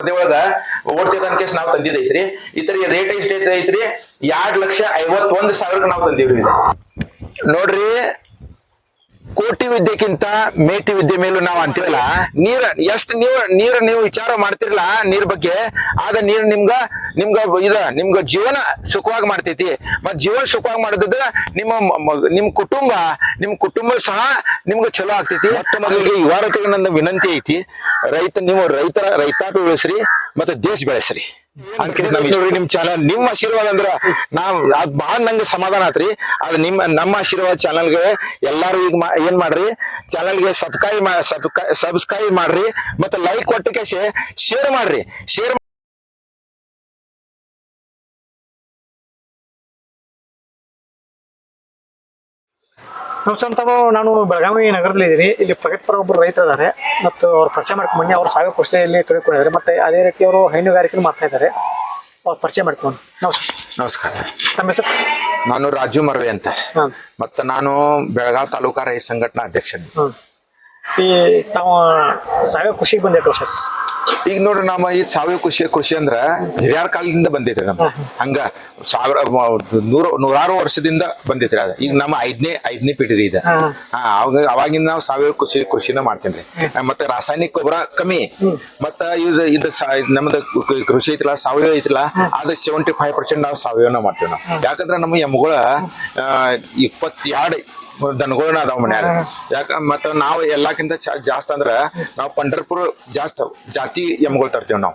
ಒಳಗ ಓಡ್ತಿದ್ದ ಅನ್ಕೇಸ್ ನಾವ್ ತಂದಿದ್ದೈತ್ರಿ? ಇತರ ರೇಟ್ ಎಷ್ಟ್ ಐತ್ರಿ ಎರಡ್ ಲಕ್ಷ ಐವತ್ತೊಂದ್ ಸಾವಿರಕ್ಕೆ ನಾವ್ ತಂದಿವ್ರಿ. ನೋಡ್ರಿ ಕೋಟಿ ವಿದ್ಯೆಕ್ಕಿಂತ ಮೇಟಿ ವಿದ್ಯೆ ಮೇಲೂ ನಾವು ಅಂತೀವಲ್ಲ, ನೀರ, ಎಷ್ಟ್ ನೀವು, ನೀರ್ ನೀವು ವಿಚಾರ ಮಾಡ್ತಿರಲ್ಲ ನೀರ್ ಬಗ್ಗೆ, ಆದ ನೀರ್ ನಿಮ್ಗ ನಿಮ್ಗ ಇದ, ನಿಮ್ಗ ಜೀವನ ಸುಖವಾಗಿ ಮಾಡ್ತೈತಿ. ಮತ್ ಜೀವನ ಸುಖವಾಗಿ ಮಾಡೋದ್ರ ನಿಮ್ಮ ನಿಮ್ ಕುಟುಂಬ ನಿಮ್ ಕುಟುಂಬ ಸಹ ನಿಮ್ಗ ಚಲೋ ಆಗ್ತೈತಿ. ಮತ್ತೆ ಮೊದಲಿಗೆ ಯುವರತಿಗೆ ನನ್ನ ವಿನಂತಿ ಐತಿ, ರೈತ, ನೀವು ರೈತರ, ರೈತಾಪಿ ಬೆಳೆಸ್ರಿ, ಮತ್ತೆ ದೇಶ ಬೆಳೆಸ್ರಿ. ನಮ್ ನೋಡ್ರಿ ನಿಮ್ ಚಾನಲ್ ನಿಮ್ಮ ಆಶೀರ್ವಾದ ಅಂದ್ರ ನಾವ್ ಅದ್ ಬಾಳ ನಂಗೆ ಸಮಾಧಾನ ಆತ್ರಿ. ಅದ್ ನಿಮ್ ನಮ್ಮ ಆಶೀರ್ವಾದ ಚಾನಲ್ಗೆ ಎಲ್ಲಾರು ಈಗ ಏನ್ ಮಾಡ್ರಿ? ಚಾನಲ್ಗೆ ಸಬ್ಸ್ಕ್ರೈಬ್ ಸಬ್ಸ್ಕ್ರೈಬ್ ಮಾಡ್ರಿ. ಮತ್ತೆ ಲೈಕ್ ಕೊಟ್ಟಕ್ಕೆ ಶೇರ್ ಮಾಡ್ರಿ. ಶೇರ್ ನಮಸ್ಕಾರ ತಾವು ನಾನು ಬೆಳಗಾವಿ ನಗರದಲ್ಲಿ ಇದ್ದೀನಿ. ಇಲ್ಲಿ ಪ್ರಗತಿಪರ ಒಬ್ಬರು ರೈತರು ಇದ್ದಾರೆ ಮತ್ತು ಅವ್ರು ಪರಿಚಯ ಮಾಡ್ಕೊಂಡು ಬನ್ನಿ. ಅವ್ರು ಸಾವಿರ ಕೃಷಿಯಲ್ಲಿ ತೊಡಗಿಕೊಂಡಿದ್ದಾರೆ. ಮತ್ತೆ ಅದೇ ರೀತಿ ಅವರು ಹೈನುಗಾರಿಕೆ ಮಾಡ್ತಾ ಇದ್ದಾರೆ. ಅವ್ರು ಪರಿಚಯ ಮಾಡ್ಕೊಂಡು ನಮಸ್ಕಾರ ನಮಸ್ಕಾರ. ತಮ್ಮ ಹೆಸರು ನಾನು ರಾಜು ಮರ್ವೆ ಅಂತ. ಮತ್ತು ನಾನು ಬೆಳಗಾವಿ ತಾಲೂಕಾ ರೈತ ಸಂಘಟನಾ ಅಧ್ಯಕ್ಷ. ಈ ತಾವು ಸಾವಯವ ಕೃಷಿಗೆ ವರ್ಷ. ಈಗ ನೋಡ್ರಿ ನಮ್ಮ ಈ ಸಾವಯವ ಕೃಷಿ ಕೃಷಿ ಅಂದ್ರ ಹಿರಿಯರ ಕಾಲದಿಂದ ಬಂದೈತ್ರಿ ನಮ್ಮ. ಹಂಗ ಸಾವಿರ ನೂರ ನೂರು ನೂರಾರು ವರ್ಷದಿಂದ ಬಂದೈತ್ರಿ ಅದ. ಈಗ ನಮ್ಮ ಐದನೇ ಐದನೇ ಪೀಳಿ ರೀ ಇದ ಅವಾಗ ಅವಾಗಿಂದ ನಾವು ಸಾವಯವ ಕೃಷಿ ಕೃಷಿನ ಮಾಡ್ತೇನ್ರಿ. ಮತ್ತೆ ರಾಸಾಯನಿಕ ಗೊಬ್ಬರ ಕಮ್ಮಿ. ಮತ್ತ ಇದು ಇದು ನಮ್ದು ಕೃಷಿ ಐತಿಲ್ಲ ಸಾವಯವ ಐತಿಲ್ಲ ಅದ ಸೆವೆಂಟಿ ಫೈವ್ ಪರ್ಸೆಂಟ್ ನಾವು ಸಾವಯವನ ಮಾಡ್ತೇವೆ ನಾವು. ಯಾಕಂದ್ರ ನಮ್ಮ ಎಮ್ಗಳ ಇಪ್ಪತ್ತೆರಡು ದನಗಳನ್ನ ಅದಾವ ಮನ್ಯಾಗ ಯಾಕ ಮತ್ತ ನಾವು ಎಲ್ಲಕ್ಕಿಂತ ಚಾ- ಜಾಸ್ತಿ ಅಂದ್ರ ನಾವು ಪಂಡರ್ಪುರ ಜಾಸ್ತಿ ಜಾತಿ ಎಮ್ಗಳು ತರ್ತೇವ್ ನಾವು.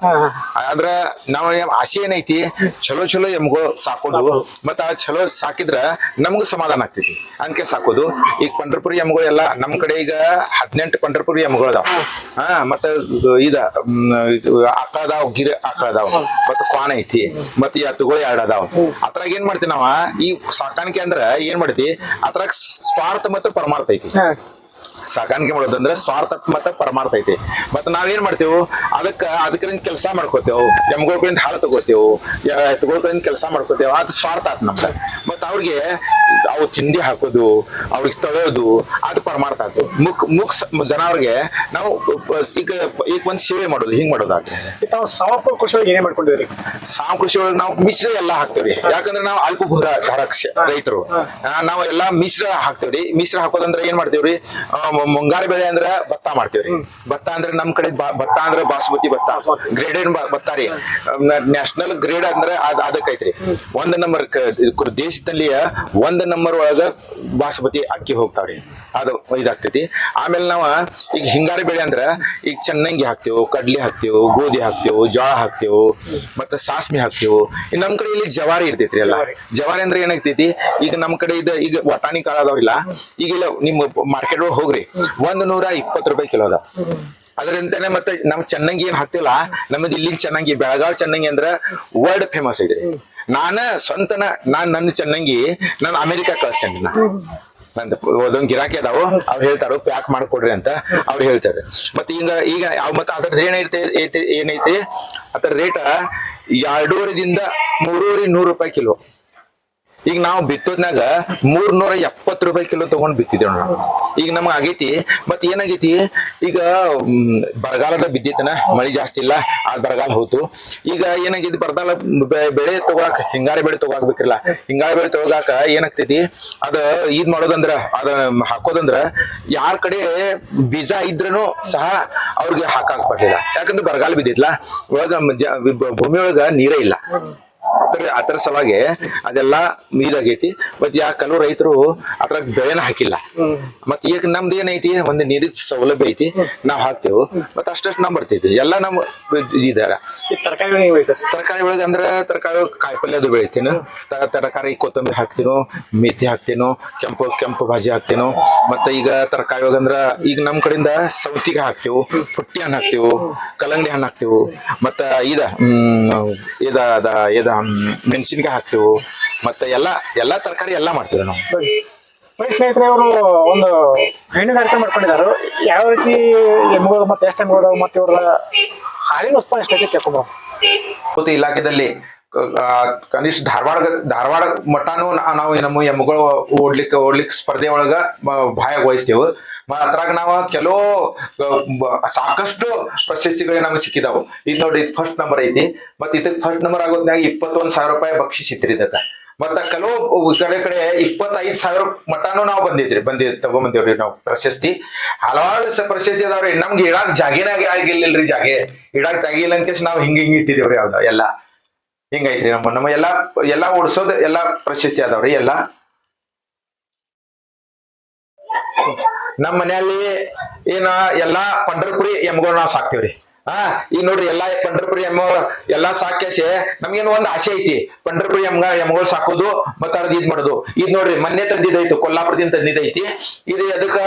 ಆದ್ರ ನಾವ್ ಆಸೆ ಏನೈತಿ ಚಲೋ ಚಲೋ ಎಮ್ಗಳು ಸಾಕೋದು ಮತ್ತ ಆ ಚಲೋ ಸಾಕಿದ್ರ ನಮಗೂ ಸಮಾಧಾನ ಆಗ್ತೈತಿ. ಅಂಕೆ ಸಾಕೋದು. ಈಗ ಪಂಡರ್ಪುರಿ ಎಮ್ಗಳು ಎಲ್ಲ ನಮ್ ಕಡೆ ಈಗ ಹದಿನೆಂಟು ಪಂಡರ್ಪುರಿ ಎಮ್ಗಳು ಅದಾವ. ಹಾ ಮತ್ತ ಇದ ಆಕಳ ಅದಾವ ಗಿರ ಆಕಳ ಅದಾವ ಮತ್ತ ಕ್ವಾನ್ ಐತಿ ಮತ್ತ ಈ ಎತ್ತುಗಳು ಎರಡು ಅದಾವ. ಅದ್ರಾಗ ಏನ್ ಮಾಡ್ತೀವಿ ನಾವ ಈ ಸಾಕಾಣಿಕೆ ಅಂದ್ರ ಏನ್ ಮಾಡ್ತಿ ಅದ್ರಾಗ ಸ್ವಾರ್ಥ ಮತ್ತು ಪರಮಾರ್ಥ ಐತಿ. ಸಾಕಾಣಿಕೆ ಮಾಡೋದಂದ್ರೆ ಸ್ವಾರ್ಥ ಮತ್ತ ಪರಮಾರ್ಥ ಐತಿ. ಮತ್ತೆ ನಾವೇನ್ ಮಾಡ್ತೇವೆ? ಅದಕ್ಕ ಅದಕ್ಕಿಂತ ಕೆಲಸ ಮಾಡ್ಕೋತೇವೆ. ಎಮ್ಗಳ ಹಾಳು ತಗೋತೇವು. ಎತ್ತುಗಳ ಕೆಲಸ ಮಾಡ್ಕೋತೇವೆ. ಅದು ಸ್ವಾರ್ಥ ಆತ್ ನಮ್ದ ಮತ್ತ ಅವ್ರಿಗೆ ಅವು ತಿಂಡಿ ಹಾಕೋದು ಅವ್ರಿಗೆ ತೊಳೆಯೋದು ಅದು ಪರಮಾರ್ಥ ಆತು. ಮುಕ್ ಮುಕ್ ಜನವ್ರಿಗೆ ನಾವು ಈಗ ಈಗ ಒಂದ್ ಸೇವೆ ಮಾಡೋದು ಹಿಂಗ್ ಮಾಡೋದು ಆಗ್ತದೆ ತಾವು ಸಾವಯವ ಕೃಷಿ ಒಳಗೆ ಏನೇ ಸಾವು ಕೃಷಿ ಒಳಗೆ ನಾವು ಮಿಶ್ರ ಎಲ್ಲ ಹಾಕ್ತೇವ್ರಿ. ಯಾಕಂದ್ರೆ ನಾವು ಅಲ್ಪಭೂರ ಧಾರಕ್ಷ ರೈತರು. ನಾವು ಎಲ್ಲ ಮಿಶ್ರ ಹಾಕ್ತೇವ್ರಿ. ಮಿಶ್ರ ಹಾಕೋದಂದ್ರೆ ಏನ್ ಮಾಡ್ತೇವ್ರಿ? ಮುಂಗಾರು ಬೆಳೆ ಅಂದ್ರೆ ಭತ್ತ ಮಾಡ್ತೇವ್ರಿ. ಭತ್ತ ಅಂದ್ರೆ ನಮ್ ಕಡೆ ಭತ್ತ ಅಂದ್ರೆ ಬಾಸುಮತಿ ಭತ್ತ. ಗ್ರೇಡೆಡ್ ಭತ್ತ ರೀ. ನ್ಯಾಷನಲ್ ಗ್ರೇಡ್ ಅಂದ್ರೆ ಅದ್ ಅದಕ್ಕೈತ್ರಿ. ಒಂದ್ ನಂಬರ್ ದೇಶದಲ್ಲಿ ಒಂದ್ ನಂಬರ್ ಒಳಗ ಬಾಸುಮತಿ ಅಕ್ಕಿ ಹೋಗ್ತಾವ್ರಿ. ಅದು ಇದಾಗ್ತೈತಿ. ಆಮೇಲೆ ನಾವ ಈಗ ಹಿಂಗಾರು ಬೆಳೆ ಅಂದ್ರ ಈಗ ಚೆನ್ನಾಗಿ ಹಾಕ್ತೇವೆ ಕಡ್ಲಿ ಹಾಕ್ತೇವೆ ಗೋಧಿ ಹಾಕ್ತೇವೆ ಜೋಳ ಹಾಕ್ತೇವೆ ಮತ್ತೆ ಸಾಸ್ಮಿ ಹಾಕ್ತೇವೆ. ನಮ್ ಕಡೆ ಇಲ್ಲಿ ಜವಾರಿ ಇರ್ತೈತ್ರಿ ಎಲ್ಲ. ಜವಾರಿ. ಅಂದ್ರೆ ಏನಾಗ್ತೈತಿ? ಈಗ ನಮ್ ಕಡೆ ಇದ ಈಗ ವಟಾಣಿ ಕಾಳ ಅದಾವ್ರಿಲ್ಲ. ಈಗ ಇಲ್ಲ ನಿಮ್ಮ ಮಾರ್ಕೆಟ್ ಒಳಗೆ ಹೋಗ್ರಿ. ಒಂದ್ ನೂರ ಇಪ್ಪತ್ತು ರೂಪಾಯಿ ಕಿಲೋ ಅದ. ಅದರಿಂದನೇ ಮತ್ತೆ ನಮ್ ಚೆನ್ನಂಗಿ ಏನ್ ಹಾಕ್ತಿಲ್ಲ ನಮ್ಮದು ಇಲ್ಲಿ ಚೆನ್ನಂಗಿ, ಬೆಳಗಾವ್ ಚೆನ್ನಂಗಿ ಅಂದ್ರ ವರ್ಲ್ಡ್ ಫೇಮಸ್ ಐತ್ರಿ. ನಾನ ಸ್ವಂತನ, ನಾನ್ ನನ್ನ ಚೆನ್ನಂಗಿ, ನಾನು ಅಮೆರಿಕ ಕಳ್ಸ್ತೇನೆ ನಾ ನಂದು ಗಿರಾಕಿ ಅದಾವು, ಅವ್ರು ಹೇಳ್ತಾರೋ, ಪ್ಯಾಕ್ ಮಾಡ್ಕೊಡ್ರಿ ಅಂತ ಅವ್ರು ಹೇಳ್ತಾರೆ. ಮತ್ತೆ ಈಗ ಈಗ ಮತ್ತೆ ಅದ್ರದ್ದು ಏನೈತೆ ಏನೈತಿ ಅದರ ರೇಟ್ ಎರಡೂವರೆದಿಂದ ಮೂರುವರೆ ನೂರು ರೂಪಾಯಿ ಕಿಲೋ. ಈಗ ನಾವು ಬಿತ್ತೋದ್ನಾಗ ಮೂರ್ ನೂರ ಎಪ್ಪತ್ತು ರೂಪಾಯಿ ಕಿಲೋ ತಗೊಂಡ್ ಬಿತ್ತಿದ್ದೇವ್ ನಾವು ಈಗ ನಮ್ಗೆ ಆಗೈತಿ ಮತ್ ಏನಾಗೈತಿ? ಈಗ ಬರಗಾಲದ ಬಿದ್ದಿತ್ತನ, ಮಳಿ ಜಾಸ್ತಿ ಇಲ್ಲ ಆ ಬರಗಾಲ ಹೋತು. ಈಗ ಏನಾಗೈತಿ, ಬರಗಾಲ ಬೆಳೆ ತಗೋಕ್ ಹಿಂಗಾರಿ ಬೆಳೆ ತಗೋಬೇಕಿಲ್ಲ ಹಿಂಗಾರಿ ಬೆಳೆ ತಗೋಕ ಏನಾಗ್ತೈತಿ, ಅದ ಇದ್ ಮಾಡೋದಂದ್ರ, ಅದ ಹಾಕೋದಂದ್ರ, ಯಾರ ಕಡೆ ಬೀಜ ಇದ್ರೂ ಸಹ ಅವ್ರಿಗೆ ಹಾಕಾಕ್ ಬರ್ಲಿಲ್ಲ. ಯಾಕಂದ್ರೆ ಬರಗಾಲ ಬಿದ್ದಿತ್ಲಾ, ಒಳಗ ಭೂಮಿಯೊಳಗ ನೀರೇ ಇಲ್ಲ. ಅದ್ರ ಸಲುವಾಗಿ ಅದೆಲ್ಲ ಮೀದಾಗೈತಿ ಮತ್ ಯಾ ಕೆಲವು ರೈತರು ಅದ್ರಾಗ ಬೆಳೆನ ಹಾಕಿಲ್ಲ. ಮತ್ ಈಗ ನಮ್ದು ಏನೈತಿ ಒಂದು ನೀರಿನ ಸೌಲಭ್ಯ ಐತಿ ನಾವ್ ಹಾಕ್ತೇವೆ. ಮತ್ ಅಷ್ಟಷ್ಟು ನಮ್ ಬರ್ತೈತಿ. ಎಲ್ಲ ನಮ್ ಇದಾರ. ತರಕಾರಿ ಒಳಗ ಅಂದ್ರ ತರಕಾರಿ ಕಾಯಿಪಲ್ಯ ಅದು ಬೆಳಿತೀನಿ. ತರಕಾರಿ ಕೊತ್ತಂಬರಿ ಹಾಕ್ತೀನೋ ಮೇಥಿ ಹಾಕ್ತೇನೋ ಕೆಂಪು ಕೆಂಪು ಭಾಜಿ ಹಾಕ್ತೇನೋ. ಮತ್ತೆ ಈಗ ತರಕಾರಿ ಒಳಗಂದ್ರ ಅಂದ್ರ ಈಗ ನಮ್ ಕಡೆಯಿಂದ ಸೌತಿಗೆ ಹಾಕ್ತೇವು ಪುಟ್ಟಿ ಹಣ್ಣು ಹಾಕ್ತೇವು ಕಲ್ಲಂಗಡಿ ಹಣ್ಣು ಹಾಕ್ತೇವು. ಮತ್ತ ಇದ ಹ್ಮ್ ಇದ ಇದ ಮೆಣಸಿನ್ಕಾಯಿ ಹಾಕ್ತೇವೆ ಮತ್ತೆ ಎಲ್ಲಾ ಎಲ್ಲಾ ತರಕಾರಿ ಎಲ್ಲಾ ಮಾಡ್ತೀವಿ ನಾವು. ಸ್ನೇಹಿತರೆ ಅವರು ಒಂದು ಹೈನುಗಾರಿಕೆ ಮಾಡ್ಕೊಂಡಿದ್ದಾರೆ. ಯಾವ ರೀತಿ ಎಮ್ಮೆಗಳು ಮತ್ತೆ ಎಷ್ಟು ಎಮ್ಮೆಗಳು ಮತ್ತೆ ಇವ್ರ ಹಾಲಿನ ಉತ್ಪನ್ನ ಎಷ್ಟೈತಿ ತಿಳ್ಕೊಂಬೋದು ಇಲಾಖೆಯಲ್ಲಿ ಕನಿಷ್ಠ ಧಾರವಾಡ ಧಾರವಾಡ ಮಠನೂ ನಾವು ನಮ್ಮ ಎಮ್ಮಗಳು ಓಡ್ಲಿಕ್ಕೆ ಓಡ್ಲಿಕ್ಕೆ ಸ್ಪರ್ಧೆ ಒಳಗ ಭಾಯ ವಹಿಸ್ತೇವೆ ಮತ್ತೆ ಅದ್ರಾಗ ನಾವು ಕೆಲವು ಸಾಕಷ್ಟು ಪ್ರಶಸ್ತಿಗಳು ನಮ್ಗೆ ಸಿಕ್ಕಿದಾವು. ಇದು ನೋಡಿ ಇದು ಫಸ್ಟ್ ನಂಬರ್ ಐತಿ. ಮತ್ತೆ ಇದಕ್ಕೆ ಫಸ್ಟ್ ನಂಬರ್ ಆಗೋದ್ನಾಗ ಇಪ್ಪತ್ತೊಂದು ಸಾವಿರ ರೂಪಾಯಿ ಬಕ್ಷಿಸ್ ಇತ್ರಿ ಇದಕ್ಕೆ. ಮತ್ತ ಕೆಲವು ಕಡೆ ಕಡೆ ಇಪ್ಪತ್ತೈದು ಸಾವಿರ ಮಟಾನು ನಾವು ಬಂದಿದ್ರಿ, ಬಂದಿ, ತಗೊಂಬಂದೇವ್ರಿ ನಾವು ಪ್ರಶಸ್ತಿ. ಹಲವಾರು ಪ್ರಶಸ್ತಿ ಅದಾವ್ರಿ. ನಮ್ಗೆ ಇಡಾಕ್ ಜಾಗಿನ ಆಗಿರ್ಲಿಲ್ರಿ ಜಾಗೆ. ಇಡಾಕ್ ಜಾಗಿಲ್ಲ ಅಂತ ನಾವು ಹಿಂಗೆ ಹಿಂಗೆ ಇಟ್ಟಿದೇವ್ರಿ ಯಾವ್ದ ಎಲ್ಲ. ಹಿಂಗೈತ್ರಿ ನಮ್ಮ ನಮ್ಮ ಎಲ್ಲಾ ಎಲ್ಲಾ ಓಡಿಸೋದ್ ಎಲ್ಲಾ ಪ್ರಶಸ್ತಿ ಅದಾವ್ರಿ ಎಲ್ಲಾ. ನಮ್ಮ ಮನೆಯಲ್ಲಿ ಏನ ಎಲ್ಲಾ ಪಂಡರ್ಪುರಿ, ಎಮ್ಗಳು ನಾವು ಸಾಕ್ತಿವ್ರಿ. ಹಾ, ಈಗ ನೋಡ್ರಿ ಎಲ್ಲಾ ಪಂಡ್ರಪುರಿ ಎಮ್ಮ ಎಲ್ಲಾ ಸಾಕ್ಯಾಸೆ, ನಮ್ಗೇನು ಒಂದ್ ಆಸೆ ಐತಿ. ಪಂಡ್ರಪುರಿ ಎಮ್ಗ, ಎಮ್ಗಳು ಸಾಕೋದು, ಮತ್ತ ಅದ್ ಇದ್ ಮಾಡೋದು. ಇದ್ ನೋಡ್ರಿ, ಮೊನ್ನೆ ತಂದಿದ್ದೈತು, ಕೊಲ್ಲಾಪುರದಿಂದ ತಂದಿದೈತಿ ಇದು ಅದಕ್ಕ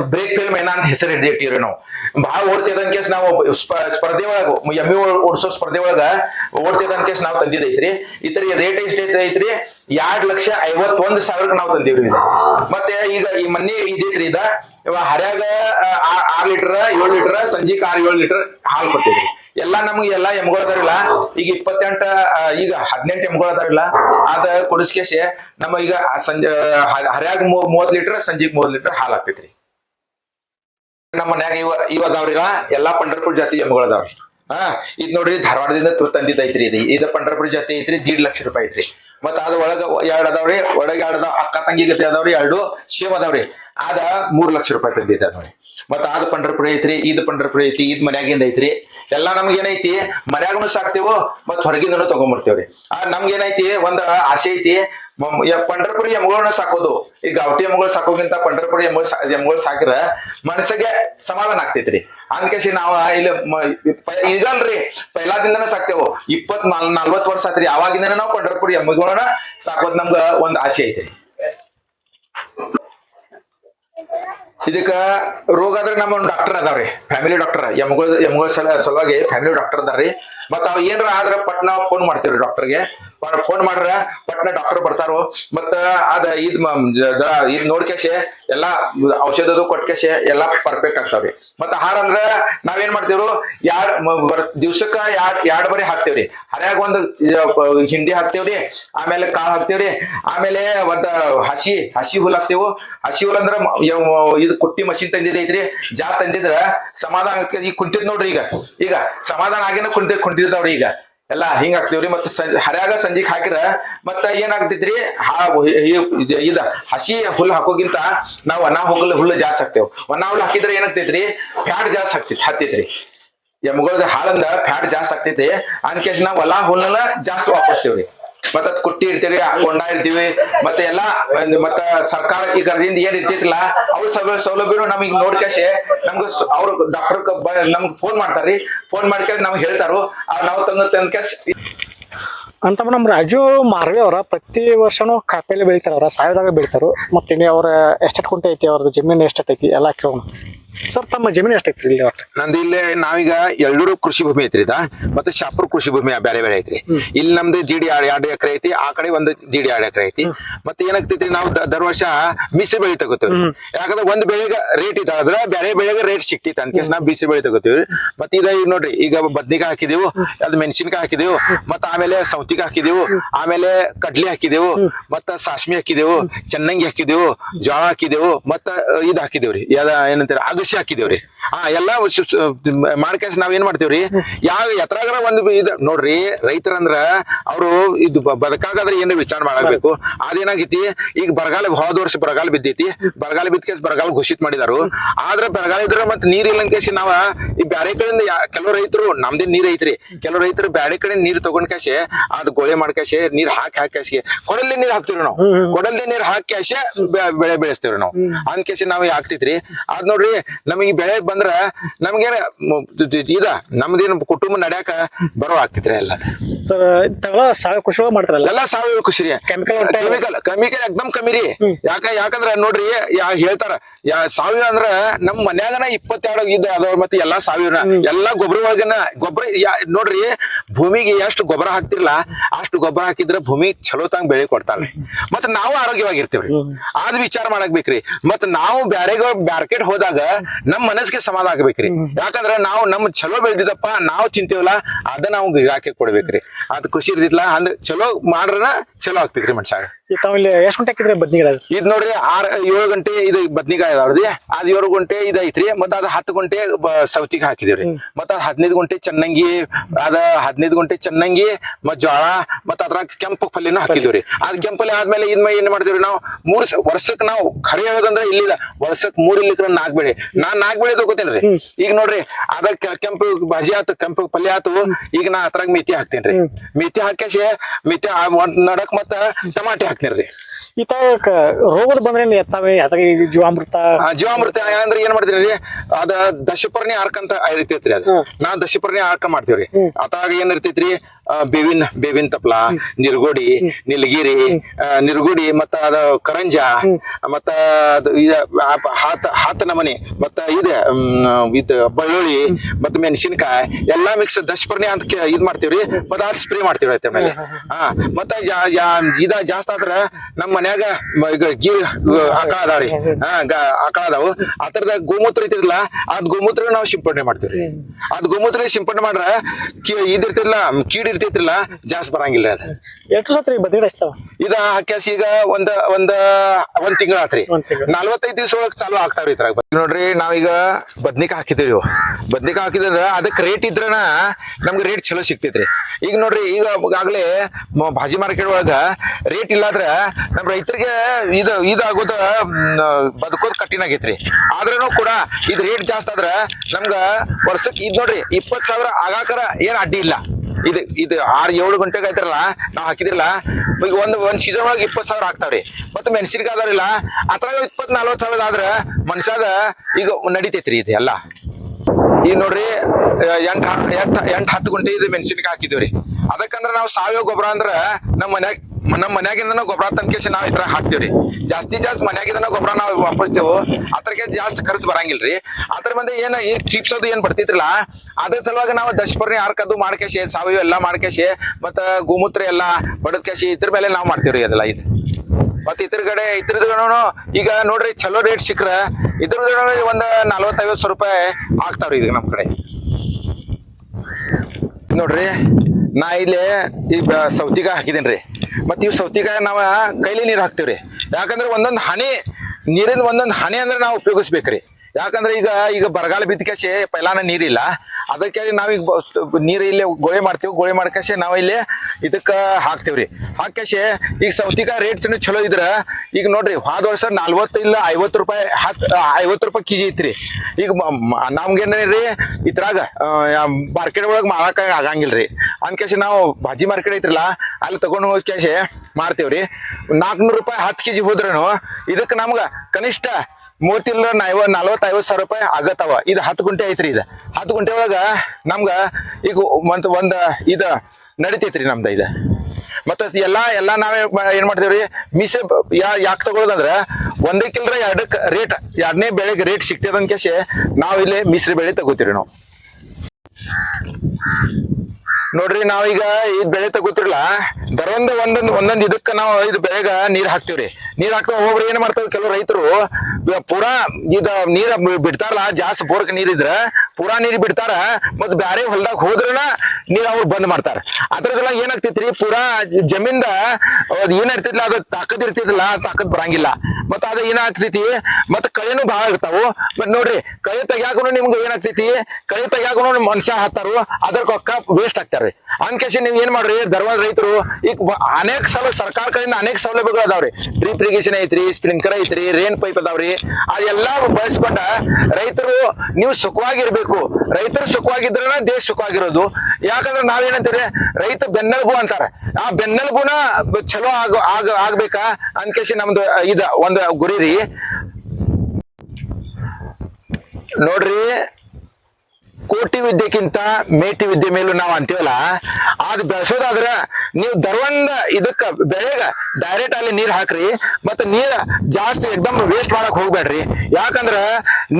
ಬ್ರೇಕ್ ಫಿಲ್ಮ್ ಏನ ಅಂತ ಹೆಸರು ಹಿಡಿದಿಟ್ಟಿವ್ರಿ ನಾವು. ಭಾಳ ಓಡ್ತಿದ್ದ ಕೇಸ್ ನಾವು ಸ್ಪ- ಸ್ಪರ್ಧೆ ಒಳಗ, ಎಮ್ಮಿ ಓಡಿಸೋ ಸ್ಪರ್ಧೆ ಒಳಗ ಓಡ್ತಿದ್ದ ಕೇಸ್ ನಾವು ತಂದಿದ್ದೈತ್ರಿ. ತರ ರೇಟ್ ಎಷ್ಟೈತೆ ಐತ್ರಿ? ಎರಡ್ ಲಕ್ಷ ಐವತ್ತೊಂದ್ ಸಾವಿರಕ್ಕೆ ನಾವು ತಂದೀವ್ರಿ. ಮತ್ತೆ ಈಗ ಈ ಮೊನ್ನೆ ಇದೈತ್ರಿ ಇದ, ಇವ ಹರ್ಯಾಗ ಆರ್ ಲೀಟರ್, ಏಳ್ ಲೀಟರ್ ಸಂಜೆಕ್ ಆರ್ ಏಳು ಲೀಟರ್ ಹಾಲು ಕೊಟ್ಟಿದ್ರಿ. ಎಲ್ಲಾ ನಮ್ಗೆ ಎಲ್ಲಾ ಎಮ್ಗಳು ಅದಾರಿಲ್ಲ. ಈಗ ಇಪ್ಪತ್ತೆಂಟ ಈಗ ಹದಿನೆಂಟು ಎಮ್ಗಳು ಅದಾರಿಲ್ಲ. ಅದ ಕುಡಿಸ್ಕೇಸಿ ನಮ್ಮ ಈಗ ಸಂಜೆ ಹರ್ಯಾಗ ಮೂವತ್ ಲೀಟರ್, ಸಂಜೆಗ್ ಮೂವತ್ ಲೀಟರ್ ಹಾಲು ಆಗ್ತೈತ್ರಿ. ನಮ್ಮ ಮನ್ಯಾಗ ಇವ ಇವ ಅದಾವ್ರಿಲ್ಲ ಎಲ್ಲಾ ಪಂಡರ್ಪುರ್ ಜಾತಿ ಎಮ್ಗಳು ಅದಾವ್ರಿ. ಹಾ, ಇದ್ ನೋಡ್ರಿ ಧಾರವಾಡದಿಂದ ತಂದಿದ್ದೈತ್ರಿ ಇದು. ಇದು ಪಂಡರ್ಪುರ್ ಜಾತಿ ಐತ್ರಿ, ದೀಡ್ ಲಕ್ಷ ರೂಪಾಯಿ ಐತ್ರಿ. ಮತ್ತ ಅದ ಒಳಗ ಎರಡ್ ಅದಾವ್ರಿ, ಒಳಗ ಎರಡ್ ಅದಾವ, ಅಕ್ಕ ತಂಗಿ ಗತಿ ಅದಾವ್ರಿ, ಎರಡು ಸೇಮ್ ಅದಾವ್ರಿ. ಅದ ಮೂರ್ ಲಕ್ಷ ರೂಪಾಯಿ ತಂದಿದ್ದ ನೋಡಿ. ಮತ್ತ ಅದ ಪಂಡರ್ಪುರ ಐತ್ರಿ ಇದ್ ಪಂಡರ್ಪುರ ಐತಿ ಇದ್ ಮನ್ಯಾಗಿಂದ ಐತ್ರಿ. ಎಲ್ಲಾ ನಮ್ಗೆ ಏನೈತಿ ಮನ್ಯಾಗನು ಸಾಕ್ತಿವೋ ಮತ್ ಹೊರಗಿಂದನು ತಗೊಂಬರ್ತೇವ್ರಿ. ಆ ನಮ್ಗೆ ಏನೈತಿ ಒಂದ್ ಆಸೆ ಐತಿ ಪಂಡರ್ಪುರಿ ಎಮ್ಗಳನ್ನ ಸಾಕೋದು. ಈ ಗಾವಟಿ ಎಮ್ಗಳು ಸಾಕೋಗಿಂತ ಪಂಡರ್ಪುರಿ ಎಮ್ಗಳು ಎಮ್ಗಳು ಸಾಕಿರ ಮನಸ್ಸಿಗೆ ಸಮಾಧಾನ ಆಗ್ತೈತ್ರಿ. ಅಂದ್ಕೇಸಿ ನಾವು ಇಲ್ಲಿ ಈಗಲ್ರಿ, ಪೈಲಾದಿಂದನೇ ಸಾಕ್ತೇವು. ಇಪ್ಪತ್ ನಾಲ್ ನಲ್ವತ್ ವರ್ಷ ಆತ್ರಿ. ಅವಾಗಿಂದನೇ ನಾವು ಪಂಡರ್ಪುರಿ ಎಮ್ಗಳನ್ನ ಸಾಕೋದ್ ನಮ್ಗ ಒಂದ್ ಆಸೆ ಐತ್ರಿ. ಇದಕ್ಕ ರೋಗ ಆದ್ರೆ ನಮ್ಮ ಒಂದು ಡಾಕ್ಟರ್ ಅದಾವ್ರಿ. ಫ್ಯಾಮಿಲಿ ಡಾಕ್ಟರ್ ಎಮ್ಗಳ ಎಮ್ಗಳ ಸಲ ಸಲುವಾಗಿ ಫ್ಯಾಮಿಲಿ ಡಾಕ್ಟರ್ ಅದಾರ್ರಿ. ಮತ್ತ ಅವ್ ಆದ್ರೆ ಆದ್ರ ಪಟ್ನ ಫೋನ್ ಮಾಡ್ತೀವ್ರಿ ಡಾಕ್ಟರ್ಗೆ ಫೋನ್ ಮಾಡ್ರ, ಪಟ್ನ ಡಾಕ್ಟರ್ ಬರ್ತಾರೋ, ಮತ್ತ ಅದ ಇದ್ ಇದ್ ನೋಡ್ಕೇಶೆ ಎಲ್ಲಾ ಔಷಧದು ಕೊಟ್ಕೇಶೆ ಎಲ್ಲಾ ಪರ್ಫೆಕ್ಟ್ ಆಗ್ತಾವ್ರಿ. ಮತ್ತ ಆಹಾರ ಅಂದ್ರ ನಾವೇನ್ ಮಾಡ್ತೇವ್ರು ಯಾರ್ ದಿವ್ಸಕ್ಕ ಯಾರ್ ಎರಡ್ ಬರಿ ಹಾಕ್ತೇವ್ರಿ. ಹರ್ಯಾಗ ಒಂದ್ ಹಿಂಡಿ ಹಾಕ್ತೇವ್ರಿ, ಆಮೇಲೆ ಕಾಳು ಹಾಕ್ತೇವ್ರಿ, ಆಮೇಲೆ ಒಂದ ಹಸಿ ಹಸಿ ಹುಲ್ ಹಾಕ್ತೇವು. ಹಸಿ ಹುಲ್ ಅಂದ್ರ ಇದು ಕುಟ್ಟಿ ಮಷಿನ್ ತಂದಿದ್ದೈತ್ರಿ ಜಾ ತಂದಿದ್ರ ಸಮಾಧಾನ. ಈಗ ಕುಂಟಿದ್ ನೋಡ್ರಿ ಈಗ ಈಗ ಸಮಾಧಾನ ಆಗಿನ ಕುಂಟಿ ಕುಂಟಿರ್ತಾವ್ರಿ ಈಗ. ಎಲ್ಲಾ ಹಿಂಗ ಹಾಕ್ತಿವ್ರಿ, ಮತ್ತ ಹರ್ಯಾಗ ಸಂಜಿಗ್ ಹಾಕಿರ ಮತ್ತ ಇ- ಇದ್- ಹಸಿ ಹುಲ್ಲು ಹಾಕೋಗಿಂತ ನಾವು ಒಣ ಹುಲ್ಲು ಹುಲ್ಲು ಜಾಸ್ತಿ ಹಾಕ್ತೇವ್. ಒಣ ಹುಲ್ಲು ಹಾಕಿದ್ರೆ ಏನಾಗ್ತೈತ್ರಿ? ಫ್ಯಾಟ್ ಜಾಸ್ತಿ ಹಾಕ್ತೈತಿ, ಹತ್ತೈತ್ರಿ. ಎಮ್ಗಳದ ಹಾಳಂದ ಫ್ಯಾಟ್ ಜಾಸ್ತಿ ಆಗ್ತೈತಿ. ಅನ್ಕೇಶ್ ನಾವು ಹೊಲ ಹುಲ್ಲನ್ನ ಜಾಸ್ತಿ ವಾಪಸ್ತೀವ್ರಿ ಮತ್ತ ಕುಟ್ಟಿ ಇರ್ತೀವಿ ಕೊಂಡ ಇರ್ತೀವಿ ಮತ್ತೆ ಎಲ್ಲ ಮತ್ತ ಸರ್ಕಾರ ಈ ಕರದಿಂದ ಏನ್ ಇರ್ತಿತ್ತಲ್ಲ ಅವ್ರ ಸೌಲಭ್ಯ ಸೌಲಭ್ಯನು ನಮಗೆ ನೋಡ್ಕೇಶೆ, ನಮ್ಗೆ ಅವ್ರ ಡಾಕ್ಟರ್ ನಮ್ಗೆ ಫೋನ್ ಮಾಡ್ತಾರ್ರಿ ಫೋನ್ ಮಾಡ್ಕೊಂಡು ನಮ್ಗೆ ಹೇಳ್ತಾರು ನಾವು ತಂದ ತಂದ್ಕೇಶ್ ಅಂತ ನಮ್ಮ ರಾಜು ಮಾರ್ವಿ ಅವರ ಪ್ರತಿ ವರ್ಷನೂ ಕಾಪೇಲಿ ಬೆಳಿತಾರ ಅವ್ರ, ಸಾಯದಾಗ ಬೆಳಿತಾರ, ಮತ್ತೆ ಇಲ್ಲಿ ಅವ್ರ ಎಷ್ಟೆಟ್ ಕುಂಟೆ ಐತಿ ಅವ್ರದ್ದು ಜಮೀನು ಎಷ್ಟೆಟ್ ಐತಿ, ಎಲ್ಲ ಕೇಳೋಣ ಸರ್ ತಮ್ಮ ಜಮೀನು ಎಷ್ಟೈತ್ರಿ ಇಲ್ಲಿ ಒಟ್ಟು? ನಂದು ಇಲ್ಲಿ ನಾವೀಗ ಎಳ್ಳೂರು ಕೃಷಿ ಭೂಮಿ ಐತ್ರಿ ಇದ. ಮತ್ತೆ ಶಾಪುರ್ ಕೃಷಿ ಭೂಮಿ ಬೇರೆ ಬೇರೆ ಐತ್ರಿ. ಇಲ್ಲಿ ನಮ್ದು ಜಿಡಿ ಎರಡು ಎಕರೆ ಐತಿ ಆ ಕಡೆ ಒಂದು ಜಿಡಿ ಎರಡು ಎಕರೆ ಐತಿ. ಮತ್ತೆ ಏನಾಗ್ತೈತ್ರಿ ನಾವು ದರ್ ವರ್ಷ ಬಿಸಿ ಬೆಳೆ ತಗೋತೀವಿ. ಯಾಕಂದ್ರೆ ಒಂದ್ ಬೆಳೆಗೆ ರೇಟ್ ಇದ್ದಾದ್ರ ಬೇರೆ ಬೆಳೆಗೆ ರೇಟ್ ಸಿಕ್ತಿತ್ತು ಅಂತ ನಾವು ಬಿಸಿ ಬೆಳೆ ತಗೋತೀವಿ. ಮತ್ತೆ ಇದ ಈಗ ನೋಡ್ರಿ ಈಗ ಬದ್ನಿಕಾಯಿ ಹಾಕಿದೆವು ಅದ್ ಮೆಣಸಿನಕಾಯಿ ಹಾಕಿದೆವು ಮತ್ತೆ ಆಮೇಲೆ ಸೌತಿಕಾಯಿ ಹಾಕಿದೆವು ಆಮೇಲೆ ಕಡ್ಲಿ ಹಾಕಿದೆವು ಮತ್ತ ಸಾಸ್ಮಿ ಹಾಕಿದೆವು ಚೆನ್ನಂಗಿ ಹಾಕಿದೆವು ಜೋಳ ಹಾಕಿದೆವು ಮತ್ತ ಇದು ಹಾಕಿದೇವ್ರಿ. ಯಾವ್ದ ಏನಂತಾರ ಅಗಸಿ ಹಾಕಿದೇವ್ರಿ. ಆ ಎಲ್ಲಾ ಮಾಡ್ಕೇಸ್ ನಾವ್ ಏನ್ ಮಾಡ್ತೇವ್ರಿ? ಯಾವ ಎತ್ರಾಗ್ರ ಒಂದ್ ಇದ್ ನೋಡ್ರಿ ರೈತರಂದ್ರ ಅವ್ರು ಇದು ಬದಕಾಗಾದ್ರೆ ಏನ್ ವಿಚಾರ ಮಾಡಬೇಕು. ಅದೇನಾಗೈತಿ ಈಗ ಬರಗಾಲ ಹೋದ ವರ್ಷ ಬರಗಾಲ ಬಿದ್ದೈತಿ. ಬರಗಾಲ ಬಿದ್ದ ಬರಗಾಲ ಘೋಷಿತ ಮಾಡಿದಾರು. ಆದ್ರ ಬರಗಾಲ ಇದ್ರ ಮತ್ ನೀರ್ ಇಲ್ಲ ಕೇಸಿ ನಾವ ಈ ಬ್ಯಾರೆ ಕಡೆಯಿಂದ ಕೆಲವು ರೈತರು ನಮ್ದೇ ನೀರ್ ಐತ್ರಿ. ಕೆಲವು ರೈತರು ಬ್ಯಾರೆ ಕಡೆ ನೀರ್ ತಗೊಂಡ್ ಕ್ಯಾಶೆ ಅದ್ ಗೋಳೆ ಮಾಡ್ಕ್ಯಾಶೆ ನೀರ್ ಹಾಕಿ ಹಾಕಿ ಕೊಡಲ್ಲಿ ನೀರ್ ಹಾಕ್ತಿವ್ರಿ ನಾವು. ಕೊಡಲ್ಲಿ ನೀರ್ ಹಾಕಿ ಬೆಳೆ ಬೆಳೆಸ್ತೇವ್ರಿ ನಾವು. ಅಂದ್ ಕೇಸಿ ನಾವ್ ಆಗ್ತೈತ್ರಿ. ಅದ್ ನೋಡ್ರಿ ನಮಗೆ ಬೆಳೆ ಬಂದ್ರ ನಮ್ಗೇನ ಮ- ಇದ್- ನಮ್ದೇನು ಕುಟುಂಬ ನಡ್ಯಾಕ ಬರೋ ಆಗ್ತಿದ್ರೆ ಎಲ್ಲ. ಸರ್ ಸಾವಯವ ಕೃಷಿ ಮಾಡ್ತಾರಲ್ಲ? ಎಲ್ಲ ಸಾವಯವ ಕೃಷಿ ಕೆಮಿಕಲ್ ಕೆಮಿಕಲ್ ಎಕ್ದಮ್ ಕಮ್ಮಿ ರೀ. ಯಾಕ ಯಾಕಂದ್ರ ನೋಡ್ರಿ ಯಾ ಹೇಳ್ತಾರ ಯಾ ಸಾವಯವ ಅಂದ್ರ ನಮ್ ಮನ್ಯಾಗನ ಇಪ್ಪತ್ತೆರಡು ಇದ್ದ ಅದಾವ ಮತ್ತೆ ಎಲ್ಲಾ ಸಾವಯವ ಎಲ್ಲಾ ಗೊಬ್ಬರ ಒಳಗನ ಗೊಬ್ಬರ ನೋಡ್ರಿ ಭೂಮಿಗೆ ಎಷ್ಟು ಗೊಬ್ಬರ ಹಾಕ್ತಿರ್ಲ ಅಷ್ಟು ಗೊಬ್ಬರ ಹಾಕಿದ್ರೆ ಭೂಮಿ ಚಲೋ ತಂಗ್ ಬೆಳೆ ಕೊಡ್ತಾರ್ರಿ ಮತ್ತ ನಾವು ಆರೋಗ್ಯವಾಗಿರ್ತೀವ್ರಿ. ಅದ್ ವಿಚಾರ ಮಾಡಕ್ ಬೇಕ್ರಿ. ಮತ್ತ ನಾವು ಬ್ಯಾರೆ ಮಾರ್ಕೆಟ್ ಹೋದಾಗ ನಮ್ ಮನಸ್ಸಿಗೆ ಸಮಾಧಾನ ಆಗ್ಬೇಕ್ರಿ. ಯಾಕಂದ್ರ ನಾವು ನಮ್ ಚಲೋ ಬೆಳ್ದಿದಪ್ಪ ನಾವು ತಿಂತೀವಲ್ಲ ಅದ ನಾವು ಗಿರಾಕಿ ಕೊಡ್ಬೇಕ್ರಿ. ಅದ್ ಖುಷಿ ಇರ್ದಿಲ್ಲ ಅಂದ್ ಚಲೋ ಮಾಡ್ರನ ಚಲೋ ಆಗ್ತೈತ್ರಿ ಮನುಷ್ಯ. ಈ ತಾವು ಇಲ್ಲಿ ಎಷ್ಟು ಗಂಟೆ ಹಾಕಿದ್ರೆ ಬದ್ನಿ ಗಿಡ ಇದ್ ನೋಡ್ರಿ ಆರ್ ಏಳು ಗಂಟೆ ಇದು ಬದ್ನಿಕಾಯಿ ಅದಾವ್ರಿ. ಅದ್ ಏಳು ಗಂಟೆ ಇದ್ ಐತ್ರಿ. ಮತ್ತ ಅದ್ ಹತ್ತು ಗಂಟೆ ಸೌತಿಗೆ ಹಾಕಿದಿವ್ರಿ. ಮತ್ತ ಅದ್ ಹದಿನೈದು ಗಂಟೆ ಚನ್ನಂಗಿ ಅದ ಹದಿನೈದು ಗಂಟೆ ಚನ್ನಂಗಿ ಮತ್ ಜೋಳ ಮತ್ತ ಅದ್ರಾಗ ಕೆಂಪು ಪಲ್ಯನ ಹಾಕಿದಿವ್ರಿ. ಅದ್ ಕೆಂಪು ಪಲ್ಯ ಆದ್ಮೇಲೆ ಇದ್ ಏನ್ ಮಾಡಿದಿವ್ರಿ ನಾವು ಮೂರ್ ವರ್ಷಕ್ ನಾವು ಖರೆ ಹೇಳೋದಂದ್ರೆ ಇಲ್ಲಿದ ವರ್ಷಕ್ ಮೂರ್ ಇಲ್ಲಿಕ್ರ ನಾಲ್ಕು ಬೆಳೆ ನಾ ನಾಲ್ಕು ಬೆಳೆ ತಗೋತೇನ್ರಿ ಈಗ ನೋಡ್ರಿ ಅದ ಕೆಂಪು ಭಾಜಿ ಆತು ಕೆಂಪು ಪಲ್ಯ ಆತು ಈಗ ನಾ ಅದ್ರಾಗ ಮೆಥಿ ಹಾಕ್ತೇನ್ರಿ. ಮೆಥಿ ಹಾಕ್ಯಾಸಿ ಮೆಥಿ ಒಂದ್ ನಡಕ್ ಮತ್ತ ಟಮಾಟಿ ಹಾಕ್ತೇನ್ರಿ ಈ ತರ ರೋಗದ ಬಂದ್ರೆ ಎತ್ತಾವೆ? ಜೀವಾಮೃತ? ಆ ಜೀವಾಮೃತ ಅಂದ್ರೆ ಏನ್ ಮಾಡ್ತೀರಿ ಅದ ದಶಪರ್ಣಿ ಆರ್ಕ್ ಅಂತ ಇರ್ತೈತ್ರಿ ಅದ. ನಾ ದಶಪರ್ಣಿ ಆರ್ಕ ಮಾಡ್ತೀವ್ರಿ. ಅದಾಗ ಏನ್ ಇರ್ತೈತ್ರಿ? ಆ, ಬೇವಿನ ಬೇವಿನ ತಪ್ಲ ನಿರ್ಗೋಡಿ ನಿಲ್ಗಿರಿ ಆ, ನಿರ್ಗುಡಿ ಮತ್ತ ಅದ ಕರಂಜ ಮತ್ತ ಅದ್ ಇದ ಆ- ಹಾತ ಹಾತ ನಮನಿ ಮತ್ತ ಇದೆ ಇದ ಬೆಳ್ಳುಳ್ಳಿ ಮತ್ತ ಮೆಣಸಿನಕಾಯಿ ಎಲ್ಲಾ ಮಿಕ್ಸ್ ದಶಪರ್ಣಿ ಅಂತ ಕೆ- ಇದ್ ಮಾಡ್ತೀವ್ರಿ. ಮತ್ತ ಅದ್ ಸ್ಪ್ರೇ ಮಾಡ್ತೀವ್ರಿ ಅದ್ರ ಮೇಲೆ. ಹಾ ಮತ್ತ ಯಾ- ಯಾ- ಇದ ಜಾಸ್ತಿ ಆದ್ರ ನಮ್ಮ ಮನ್ಯಾಗ ಈಗ ಗೀ ಆಕಳ ಅದಾವ್ರಿ. ಹಾ ಆಕಳ ಅದಾವು. ಅದ್ರದ ಗೋಮೂತ್ರ ಇರ್ತಿರ್ಲ ಅದ್ ಗೋಮೂತ್ರ ನಾವು ಸಿಂಪಡಣೆ ಮಾಡ್ತೀವಿ ಅದ್ ಗೋಮೂತ್ರ ಸಿಂಪಡಣೆ ಮಾಡ್ರ ಕಿ- ಇದ್ ಇರ್ತಿರ್ಲ ಕೀಡ್ ಇರ್ತಿರ್ತಿಲ್ಲ ಜಾಸ್ತಿ ಬರಂಗಿಲ್ಲ ಅದ. ಎಷ್ಟು ಸತ್ರಿ ಇದ ಹಾಕ್ಯಾಸ ಈಗ ಒಂದ ಒಂದ ಒಂದ್ ತಿಂಗಳ ಆತ್ರಿ. ನಲ್ವತ್ತೈದು ದಿವಸ ಒಳಗ್ ಚಾಲು ಆಗ್ತಾವ್ರಿ ಇದ್ರಾಗ ನೋಡ್ರಿ ನಾವೀಗ ಬದ್ನಿಕಾಯಿ ಹಾಕಿದ್ರಿ ಇವು. ಬದ್ನಿಕಾಯಿ ಹಾಕಿದ್ರ ಅದಕ್ಕೆ ರೇಟ್ ಇದ್ರನ ನಮ್ಗೆ ರೇಟ್ ಚಲೋ ಸಿಗ್ತೈತ್ರಿ. ಈಗ ನೋಡ್ರಿ ಈಗ ಆಗ್ಲೇ ಭಾಜಿ ಮಾರ್ಕೆಟ್ ಒಳಗ ರೇಟ್ ಇಲ್ಲಾದ್ರ ನಮ್ ರೈತರಿಗೆ ಇದು ಇದಾಗೋದ ಬದುಕೋದು ಕಠಿಣ ಆಗೈತ್ರಿ. ಆದ್ರೂ ಕೂಡ ಇದು ರೇಟ್ ಜಾಸ್ತಿ ಆದ್ರ ನಮ್ಗ ವರ್ಷಕ್ಕೆ ಇದು ನೋಡ್ರಿ, ಇಪ್ಪತ್ತು ಸಾವಿರ ಆಗಾಕರ ಏನ್ ಅಡ್ಡಿ ಇಲ್ಲ. ಇದು ಇದು ಆರು ಏಳು ಗಂಟೆಗೆ ಆಯ್ತಾರಲ್ಲ, ನಾವು ಹಾಕಿದಿರಲ್ಲ, ಈಗ ಒಂದು ಒಂದು ಸೀಸನ್ ಒಳಗೆ ಇಪ್ಪತ್ತು ಸಾವಿರ ಹಾಕ್ತಾವ್ರಿ ಮತ್ತೆ ಮೆಣಸಿನ್ಕಾಯಿ ಅದಾರಿಲ್ಲ ಅದ್ರಾಗ ಇಪ್ಪತ್ತು ನಲ್ವತ್ತು ಸಾವಿರ ಆದ್ರೆ ಮನುಷ್ಯದ ಈಗ ನಡಿತೈತ್ರಿ ಇದು ಎಲ್ಲ. ಈಗ ನೋಡ್ರಿ, ಎಂಟು ಎಂಟು ಎಂಟು ಎಂಟ್ ಹತ್ತು ಗಂಟೆ ಇದು ಮೆಣಸಿನಕಾಯಿ ಹಾಕಿದಿವ್ರಿ ಅದಕ್ಕಂದ್ರ ನಾವು ಸಾವಯವ ಗೊಬ್ಬರ ಅಂದ್ರೆ ನಮ್ಮ ಮನ್ಯಾಗ ನಮ್ಮ ಮನ್ಯಾಗಿಂದನ ಗೊಬ್ಬರ ತಂಕೇಸಿ ನಾವ್ ಇದ್ರ ಹಾಕ್ತಿವ್ರಿ. ಜಾಸ್ತಿ ಜಾಸ್ತಿ ಮನ್ಯಾಗಿಂದನ ಗೊಬ್ಬರ ನಾವು ವಾಪಸ್ತೇವು, ಅದ್ರಗೆ ಜಾಸ್ತಿ ಖರ್ಚು ಬರಂಗಿಲ್ರಿ. ಅದ್ರ ಮಂದಿ ಏನ ಈ ಕ್ಲಿಪ್ಸ್ ಏನ್ ಬರ್ತಿತ್ರಲ್ಲ ಅದ್ರ ಸಲುವಾಗಿ ನಾವು ದಶಪರ್ಣಿ ಹಾರ್ಕದ್ದು ಮಾಡ್ಕೇಶಿ, ಸಾವಯವ ಎಲ್ಲ ಮಾಡ್ಕೇಶಿ, ಮತ್ತ ಗೋಮೂತ್ರ ಎಲ್ಲಾ ಬಡದ್ಕೇಶಿ ಇದ್ರ ಮೇಲೆ ನಾವ್ ಮಾಡ್ತೀವ್ರಿ ಅದೆಲ್ಲ ಇದು. ಮತ್ತ ಇತರ ಕಡೆ ಇತರದೂ ಈಗ ನೋಡ್ರಿ ಚಲೋ ರೇಟ್ ಸಿಕ್ಕ್ರ ಇದ್ರದ್ದು ಒಂದ್ ಸಾವಿರ ರೂಪಾಯಿ ಆಗ್ತಾವ್ರಿ ಈಗ ನಮ್ ಕಡೆ. ನೋಡ್ರಿ. ನಾ ಇಲ್ಲಿ ಈ ಸೌತಿಕಾಯಿ ರೀ ಮತ್ತು ಇವ್ ಸೌತಿಕಾಯಿ ನಾವು ಕೈಲಿ ನೀರ್ ಹಾಕ್ತಿವ್ರಿ. ಯಾಕಂದ್ರೆ ಒಂದೊಂದು ಹನಿ, ನೀರಿನ ಒಂದೊಂದು ಹನಿ ಅಂದ್ರೆ ನಾವು ಉಪಯೋಗಿಸ್ಬೇಕ್ರಿ. ಯಾಕಂದ್ರೆ ಈಗ ಈಗ ಬರಗಾಲ ಬಿದ್ದಕೇಸಿ ಪೈಲಾನ ನೀರಿಲ್ಲ. ಅದಕ್ಕೆ ನಾವೀಗ ನೀರು ಇಲ್ಲಿ ಗೋಳೆ ಮಾಡ್ತೀವಿ. ಗೋಳೆ ಮಾಡ್ಕೇಸಿ ನಾವು ಇಲ್ಲಿ ಇದಕ್ಕ ಹಾಕ್ತೇವ್ರಿ. ಹಾಕೇಸಿ ಈಗ ಸೌತಿಕಾಯಿ ರೇಟ್ ಚಲೋ ಇದ್ರ. ಈಗ ನೋಡ್ರಿ, ಹೋದ ವರ್ಷ ನಲ್ವತ್ತು ಇಲ್ಲ ಐವತ್ತು ರೂಪಾಯಿ ಹತ್ ಐವತ್ತು ರೂಪಾಯಿ ಕೆಜಿ ಐತ್ರಿ. ಈಗ ನಮ್ಗೇನ್ರಿ ಇದ್ರಾಗ ಮಾರ್ಕೆಟ್ ಒಳಗೆ ಮಾರಾಕ ಆಗಂಗಿಲ್ರಿ. ಅಂದ್ಕೇಸಿ ನಾವು ಭಾಜಿ ಮಾರ್ಕೆಟ್ ಐತ್ರಲ್ಲ, ಅಲ್ಲಿ ತಗೊಂಡು ಹೋಗಿ ಕೇಸಿ ಮಾರ್ತೀವ್ರಿ ನಾಲ್ಕುನೂರು ರೂಪಾಯಿ ಹತ್ತು ಕೆಜಿ ಹೋದ್ರೂ ಇದಕ್ಕೆ ನಮ್ಗೆ ಕನಿಷ್ಠ ಮೂವತ್ತಿಲ್ಲ ನೈವ ನಲ್ವತ್ತು, ಐವತ್ತು ಸಾವಿರ ರೂಪಾಯಿ ಆಗತ್ತವ. ಇದು ಹತ್ತು ಗುಂಟೆ ಐತ್ರಿ ಇದು. ಹತ್ತು ಗುಂಟೆ ಒಳಗ ನಮ್ಗ ಈಗ ಒಂದು ಒಂದು ಇದ ನಡಿತೈತ್ರಿ ನಮ್ದು ಇದು. ಮತ್ತೆ ಎಲ್ಲಾ ಎಲ್ಲಾ ನಾವೇ ಏನು ಮಾಡ್ತೀವ್ರಿ? ಮೀಸೆ ಯಾ, ಯಾಕೆ ತಗೊಳ್ಳೋದಂದ್ರ ಒಂದಕ್ಕಿಲ್ರ ಎರಡಕ್ಕೆ ರೇಟ್ ಎರಡನೇ ಬೆಳೆಗೆ ರೇಟ್ ಸಿಗ್ತದ ಅನ್ಕೇಸಿ ನಾವು ಇಲ್ಲಿ ಮಿಶ್ರ ಬೆಳೆ ತಗೋತೀವಿ ನಾವು. ನೋಡ್ರಿ ನಾವೀಗ ಈ ಬೆಳೆ ತಗೋತಿರ್ಲ? ಬರೋಂದ ಒಂದೊಂದ್ ಒಂದೊಂದ್ ಇದಕ್ಕ ನಾವು ಇದು ಬೆಳೆಗ ನೀರ್ ಹಾಕ್ತಿವ್ರಿ. ನೀರ್ ಹಾಕ್ತಾ ಒಬ್ಬೊಬ್ರು ಏನ್ ಮಾಡ್ತಾವ ಕೆಲವು ರೈತರು? ಪೂರಾ ಇದ ನೀರ ಬಿಡ್ತಾರಲ್ಲ, ಜಾಸ್ತಿ ಬೋರ್ಕ್ ನೀರ್ ಇದ್ರ, ಪೂರಾ ನೀರ್ ಬಿಡ್ತಾರ ಮತ್ ಬ್ಯಾರೆ ಹೊಲ್ದಾಗ ಹೋದ್ರನ ನೀರ್ ಅವ್ರು ಬಂದ್ ಮಾಡ್ತಾರ. ಅದ್ರದೆಲ್ಲ ಏನಾಗ್ತೈತ್ರಿ ಪೂರಾ ಜಮೀನ್ದ ಏನ್ ಇರ್ತೈತಿಲ್ಲ ಅದ್ ತಾಕದ್ ಇರ್ತೈತಿಲ್ಲ ತಾಕದ್ ಬರಂಗಿಲ್ಲ. ಮತ್ತ ಅದ ಏನಾಗ್ತೈತಿ? ಮತ್ತ ಕಳೆನು ಬಹಳ ಇರ್ತಾವು. ಮತ್ ನೋಡ್ರಿ, ಕಳೆ ತೆಗ್ಯಾಕನು ನಿಮ್ಗೆ ಏನಾಗ್ತೈತಿ? ಕಳೆ ತೆಗ್ಯಾಕನು ಮನುಷ್ಯ ಹಾಕ್ತಾರು, ಅದ್ರ ರೊಕ್ಕ ವೇಸ್ಟ್ ಆಗ್ತಾರ್ರಿ. ಅನ್ಕೇಸಿ ನೀವ್ ಏನ್ ಮಾಡ್ರಿ? ಧರ್ಮದ ರೈತರು ಈಗ ಅನೇಕ ಸಲ ಸರ್ಕಾರ ಕಡೆಯಿಂದ ಅನೇಕ ಸೌಲಭ್ಯಗಳು ಅದಾವ್ರಿ. ಡ್ರಿಪ್ ಇರಿಗೇಷನ್ ಐತ್ರಿ ಸ್ಪ್ರಿಂಕ್ಲರ್ ಐತ್ರಿ ರೇನ್ ಪೈಪ್ ಅದಾವ್ರಿ. ಅದೆಲ್ಲಾ ಬಳಸ್ಕೊಂಡ ರೈತರು ನೀವು ಸುಖವಾಗಿರ್ಬೇಕು. ರೈತರು ಸುಖವಾಗಿದ್ರನ ದೇಶ ಸುಖವಾಗಿರೋದು. ಯಾಕಂದ್ರೆ ನಾವೇನಂತೀರಿ ರೈತ ಬೆನ್ನೆಲುಬು ಅಂತಾರೆ. ಆ ಬೆನ್ನೆಲುಬುನ ಚಲೋ ಆಗ ಆಗ, ಆಗ್ಬೇಕಾ? ಅನ್ಕೇಸಿ ನಮ್ದು ಇದ, ಒಂದು ಗುರಿ ರೀ. ನೋಡ್ರಿ ಕೋಟಿ ವಿದ್ಯೆಕ್ಕಿಂತ ಮೇಟಿ ವಿದ್ಯೆ ಮೇಲೂ ನಾವು ಅಂತೀವಲ್ಲ ಅದು ಬೆಳೆಸೋದಾದ್ರ ನೀವು ದರ್ವಂದ ಇದಕ್ಕ ಬೆಳೆಗ ಡೈರೆಕ್ಟ್ ಅಲ್ಲಿ ನೀರ್ ಹಾಕ್ರಿ, ಮತ್ತ ನೀರ್ ಜಾಸ್ತಿ ಎಕ್ದಮ್ ವೇಸ್ಟ್ ಮಾಡಕ್ ಹೋಗ್ಬೇಡ್ರಿ ಯಾಕಂದ್ರ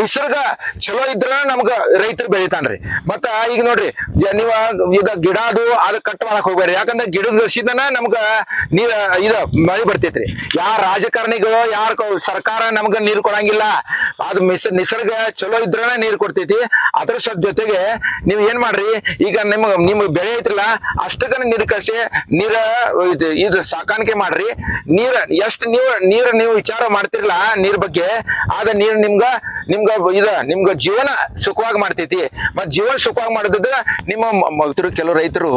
ನಿಸರ್ಗ ಚಲೋ ಇದ್ರ ನಮ್ಗ ರೈತರು ಬೆಳಿತಾನ್ರಿ. ಮತ್ತ ಈಗ ನೋಡ್ರಿ ನೀವ ಇದ ಗಿಡ ಅದು, ಅದ ಕಟ್ ಮಾಡಕ್ ಹೋಗ್ಬೇಡ್ರಿ ಯಾಕಂದ್ರೆ ಗಿಡದ ಸೀದನ ನಮ್ಗ ನೀರ್ ಇದ ಮಳೆ ಬರ್ತೈತ್ರಿ. ಯಾರ ರಾಜಕಾರಣಿಗಳು ಯಾರ ಸರ್ಕಾರ ನಮ್ಗ ನೀರ್ ಕೊಡಂಗಿಲ್ಲ ಅದು ನಿಸರ್ಗ ಚಲೋ ಇದ್ರನ ನೀರ್ ಕೊಡ್ತೈತಿ. ಅದ್ರ ಸ್ವಲ್ಪ ಜೊತೆಗೆ ನೀವು ಏನ್ ಮಾಡ್ರಿ? ಈಗ ನಿಮ್ಗೆ ನಿಮ್ ಬೆಳೆ ಐತ್ರಲ್ಲ, ಅಷ್ಟಕ್ಕನ ನೀರು ಕಳ್ಸಿ ನೀರ ಇದು ಸಾಕಾಣಿಕೆ ಮಾಡ್ರಿ. ನೀರ್ ಎಷ್ಟು ನೀವು ನೀರ್ ನೀವು ವಿಚಾರ ಮಾಡ್ತಿರಲ್ಲ ನೀರ್ ಬಗ್ಗೆ, ಆದ ನೀರು ನಿಮ್ಗ ನಿಮ್ಗ ಇದ ನಿಮ್ಗ ಜೀವನ ಸುಖವಾಗಿ ಮಾಡ್ತೈತಿ. ಮತ್ ಜೀವನ ಸುಖವಾಗಿ ಮಾಡಿದ್ರೆ ನಿಮ್ಮ ಕೆಲವು ರೈತರು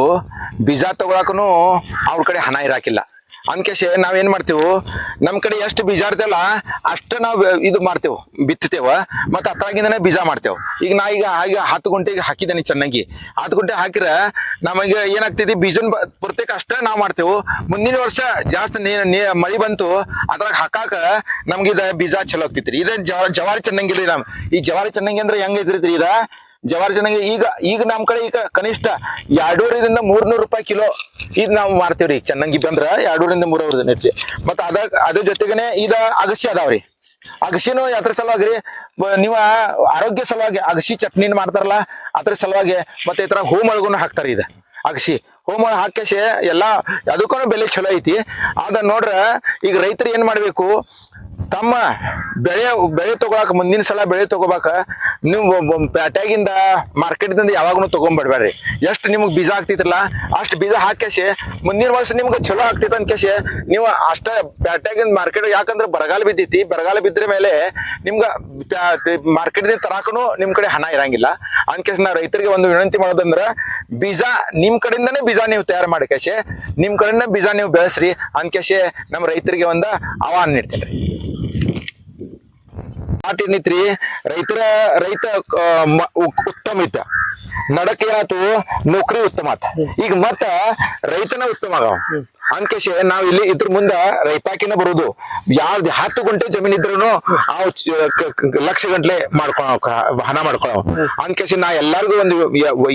ಬೀಜ ತಗೊಳಕನು ಅವ್ರ ಕಡೆ ಹಣ ಇರಾಕಿಲ್ಲ. ಅನ್ಕೇಶೆ ನಾವೇನ್ ಮಾಡ್ತೇವು? ನಮ್ ಕಡೆ ಎಷ್ಟು ಬೀಜ ಇರ್ತಲ್ಲ ಅಷ್ಟ ನಾವು ಇದು ಮಾಡ್ತೇವೆ ಬಿತ್ತೇವ ಮತ್ತು ಅತ್ತಾಗಿಂದನೇ ಬೀಜ ಮಾಡ್ತೇವೆ. ಈಗ ನಾ ಈಗ ಹಾಗೆ ಹತ್ತು ಗುಂಟೆಗೆ ಹಾಕಿದ್ದೇನೆ ಚೆನ್ನಾಗಿ. ಹತ್ತು ಗುಂಟೆ ಹಾಕಿರ ನಮಗೆ ಏನಾಗ್ತೈತಿ, ಬೀಜನ್ ಪ್ರತ್ಯೇಕ ಅಷ್ಟ ನಾವ್ ಮಾಡ್ತೇವು. ಮುಂದಿನ ವರ್ಷ ಜಾಸ್ತಿ ನೀ ಮಳಿ ಬಂತು, ಅದ್ರಾಗ ಹಾಕಾಕ ನಮ್ಗೆ ಇದ ಬೀಜ ಚಲೋ ಆಗ್ತೈತ್ರಿ. ಇದ ಜವ- ಜವಾರಿ ಚೆನ್ನಾಗಿಲ್ರಿ ನಮ್. ಈ ಜವಾರಿ ಚೆನ್ನಾಗಿ ಅಂದ್ರೆ ಹೆಂಗ್ ಐತ್ರಿ ಇದ ಜವಾರಿ ಜನಗೆ ಈಗ ಈಗ ನಮ್ ಕಡೆ ಈಗ ಕನಿಷ್ಠ ಎರಡೂರಿಂದ ಮೂರ್ನೂರು ರೂಪಾಯಿ ಕಿಲೋ ಇದು ನಾವು ಮಾರ್ತೀವ್ರಿ. ಚೆನ್ನಾಗಿ ಬಂದ್ರ ಎರಡೂರಿಂದ ಮೂರವ್ರದ ನೆಟ್ರಿ ಮತ್ತ ಅದ, ಅದ್ರ ಜೊತೆಗನೆ ಇದ ಅಗಸಿ ಅದಾವ್ರಿ. ಅಗಸಿನೂ ಅದ್ರ ಸಲುವಾಗಿ ರೀ ನೀವ ಆರೋಗ್ಯ ಸಲುವಾಗಿ ಅಗಸಿ ಚಟ್ನಿನ ಮಾಡ್ತಾರಲ್ಲ, ಅದ್ರ ಸಲುವಾಗಿ ಮತ್ತೆ ಈ ತರ ಹಾಕ್ತಾರೆ ಹಾಕ್ತಾರ ಇದ ಅಗಸಿ. ಹೋಮ ಹಾಕೇಶೆ ಎಲ್ಲಾ ಅದಕ್ಕೂ ಬೆಲೆ ಚಲೋ ಐತಿ. ಆದ ನೋಡ್ರ, ಈಗ ರೈತರು ಏನ್ ಮಾಡ್ಬೇಕು ತಮ್ಮ ಬೆಳೆ ಬೆಳೆ ತಗೋಳಕ ಮುಂದಿನ ಸಲ ಬೆಳೆ ತಗೋಬೇಕ, ನೀವು ಪ್ಯಾಟ್ಯಾಗಿಂದ ಮಾರ್ಕೆಟ್ದಿಂದ ಯಾವಾಗನು ತಗೊಂಡ್ಬಿಡ್ಬೇಡ್ರಿ ಎಷ್ಟು ನಿಮ್ಗೆ ಬೀಜ ಆಗ್ತಿತ್ತಲ್ಲ, ಅಷ್ಟು ಬೀಜ ಹಾಕ್ಯಾಸಿ, ಮುಂದಿನ ವರ್ಷ ನಿಮ್ಗೆ ಚಲೋ ಆಗ್ತೈತೆ ಅನ್ಕೇಸಿ ನೀವು ಅಷ್ಟ ಪ್ಯಾಟ್ಯಾಗಿಂದ ಮಾರ್ಕೆಟ್ ಯಾಕಂದ್ರೆ ಬರಗಾಲ ಬಿದ್ದೈತಿ, ಬರಗಾಲ ಬಿದ್ದ್ರ ಮೇಲೆ ನಿಮ್ಗೆ ಮಾರ್ಕೆಟ್ದಿಂದ ತರಾಕನು ನಿಮ್ಮ ಕಡೆ ಹಣ ಇರಂಗಿಲ್ಲ. ಅನ್ಕೇಸಿ ನಾ ರೈತರಿಗೆ ಒಂದು ವಿನಂತಿ ಮಾಡೋದಂದ್ರೆ, ಬೀಜ ನಿಮ್ಮ ಕಡೆಯಿಂದನೇ ಬೀಜ ನೀವು ತಯಾರು ಮಾಡ್ಕೇಸಿ ನಿಮ್ಮ ಕಡೆಯಿಂದ ಬೀಜ ನೀವು ಬೆಳೆಸ್ರಿ ಅನ್ಕೇಶೆ ನಮ್ಮ ರೈತರಿಗೆ ಒಂದು ಆಹ್ವಾನ ನೀಡ್ತೇನೆ ಮಾತು ಏನೈತ್ರಿ ರೈತರ, ರೈತ ಉತ್ತಮ ಇತ್ತ ನಡಕ್ ಏನಾಯ್ತು ನೌಕರಿ ಉತ್ತಮ ಆತ ಈಗ ಮತ್ತ ರೈತನ ಉತ್ತಮ ಆಗವ. ಅನ್ಕೇಶೆ ನಾವ್ ಇಲ್ಲಿ ಇದ್ರ ಮುಂದ ರೈತಾಕಿನ ಬರುದು. ಯಾವ್ದು ಹತ್ತು ಗುಂಟೆ ಜಮೀನ್ ಇದ್ರು ಆ ಲಕ್ಷ ಗಂಟ್ಲೆ ಮಾಡ್ಕೊಳ ಹಣ ಮಾಡ್ಕೊಳವ ಅನ್ಕೇಶೆ ನಾ ಎಲ್ಲಾರ್ಗು ಒಂದು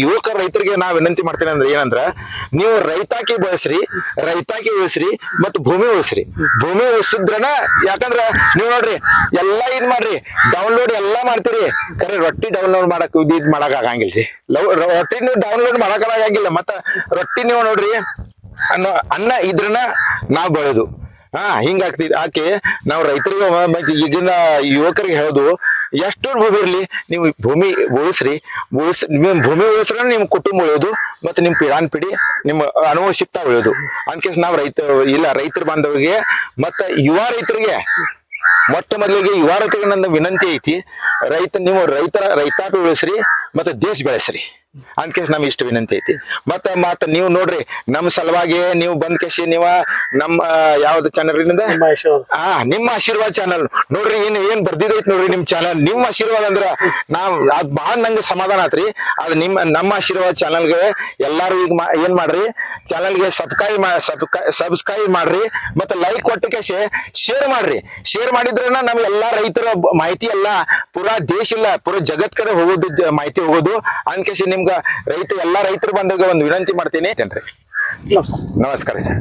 ಯುವಕ ರೈತರಿಗೆ ನಾ ವಿನಂತಿ ಮಾಡ್ತೀನಿ ಅಂದ್ರೆ ಏನಂದ್ರ ನೀವು ರೈತಾಕಿ ಬಳಸ್ರಿ ರೈತಾಕಿ ಉಳಿಸ್ರಿ ಮತ್ತು ಭೂಮಿ ಉಳಿಸ್ರಿ. ಭೂಮಿ ಉಳಿಸಿದ್ರನ ಯಾಕಂದ್ರ ನೀವ್ ನೋಡ್ರಿ ಎಲ್ಲಾ ಇದ್ ಮಾಡ್ರಿ ಡೌನ್ಲೋಡ್ ಎಲ್ಲಾ ಮಾಡ್ತೀರಿ. ಖರೆ ರೊಟ್ಟಿ ಡೌನ್ಲೋಡ್ ಮಾಡಕ್, ಇದ್ ಮಾಡಕ್ ಆಗಂಗಿಲ್ರಿ. ರೊಟ್ಟಿ ನೀವು ಡೌನ್ಲೋಡ್ ಮಾಡಕ್ ಆಗಂಗಿಲ್ಲ, ಮತ್ತ ರೊಟ್ಟಿ ನೀವು ನೋಡ್ರಿ ಅನ್ನೋ ಅನ್ನ ಇದ್ರನ್ನ ನಾವ್ ಬೆಳೆದು. ಹಾ ಹಿಂಗಾಗ್ತಿದ್ ಆಕೆ ನಾವು ರೈತರಿಗೆ ಈಗಿನ ಯುವಕರಿಗೆ ಹೇಳೋದು ಎಷ್ಟು ಭೂಮಿ ಇರಲಿ, ನೀವು ಭೂಮಿ ಉಳಿಸ್ರಿ, ಉಳಿಸ್ ನಿಮ್ ಭೂಮಿ ಉಳಿಸ್ರ ನಿಮ್ಮ ಕುಟುಂಬ ಉಳಿಯೋದು, ಮತ್ತೆ ನಿಮ್ಮ ಪಿಡಾನ್ ಪಿಡಿ, ನಿಮ್ಮ ಅನುವಂಶಿಕ್ತಾ ಉಳಿಯೋದು. ಅನ್ಕೇಸ್ ನಾವು ರೈತ, ಇಲ್ಲ ರೈತರ ಬಾಂಧವರಿಗೆ, ಮತ್ತೆ ಯುವ ರೈತರಿಗೆ, ಮೊಟ್ಟ ಮೊದಲಿಗೆ ಯುವ ರೈತರಿಗೆ ನನ್ನ ವಿನಂತಿ ಐತಿ, ರೈತ ನೀವು ರೈತರ, ರೈತಾಪಿ ಉಳಿಸ್ರಿ, ಮತ್ತೆ ದೇಶ ಬೆಳೆಸ್ರಿ. ಅನ್ಕೇಸ್ ನಮ್ ಇಷ್ಟ ವಿನಂತಿ ಐತಿ. ಮತ್ತ ಮತ್ತ ನೀವು ನೋಡ್ರಿ ನಮ್ ಸಲುವಾಗಿ ನೀವು ಬಂದ್ ಕೇಸಿ ನೀವ ನಮ್ಮ ಯಾವ್ದು ಚಾನಲ್ ಆ ನಿಮ್ಮ ಆಶೀರ್ವಾದ ಚಾನಲ್ ನೋಡ್ರಿ ಏನ್ ಏನ್ ಬರ್ದಿದೈತ್ ನೋಡ್ರಿ ನಿಮ್ ಚಾನಲ್ ನಿಮ್ ಆಶೀರ್ವಾದ ಅಂದ್ರ ನಾವ್ ಅದ್ ಬಹಳ ನಂಗೆ ಸಮಾಧಾನ ಆತ್ರಿ. ಅದ್ ನಿಮ್ಮ ನಮ್ಮ ಆಶೀರ್ವಾದ ಚಾನಲ್ಗೆ ಎಲ್ಲಾರು ಈಗ ಏನ್ ಮಾಡ್ರಿ? ಚಾನಲ್ಗೆ ಸಬ್ಸ್ಕ್ರೈಬ್ ಸಬ್ಸ್ಕ್ರೈಬ್ ಮಾಡ್ರಿ. ಮತ್ತ ಲೈಕ್ ಕೊಟ್ಟ ಕೇಸಿ ಶೇರ್ ಮಾಡ್ರಿ. ಶೇರ್ ಮಾಡಿದ್ರನ ನಮ್ ಎಲ್ಲಾ ರೈತರ ಮಾಹಿತಿ ಎಲ್ಲ ಪುರಾ ದೇಶ ಇಲ್ಲ ಪುರಾ ಜಗತ್ ಕಡೆ ಹೋಗೋದು ಮಾಹಿತಿ ಹೋಗೋದು. ಅನ್ಕೇಸಿ ನಿಮ್ಗ ರೈತ ಎಲ್ಲಾ ರೈತರು ಬಂದಾಗ ಒಂದು ವಿನಂತಿ ಮಾಡ್ತೀನಿ. ನಮಸ್ಕಾರ ಸರ್.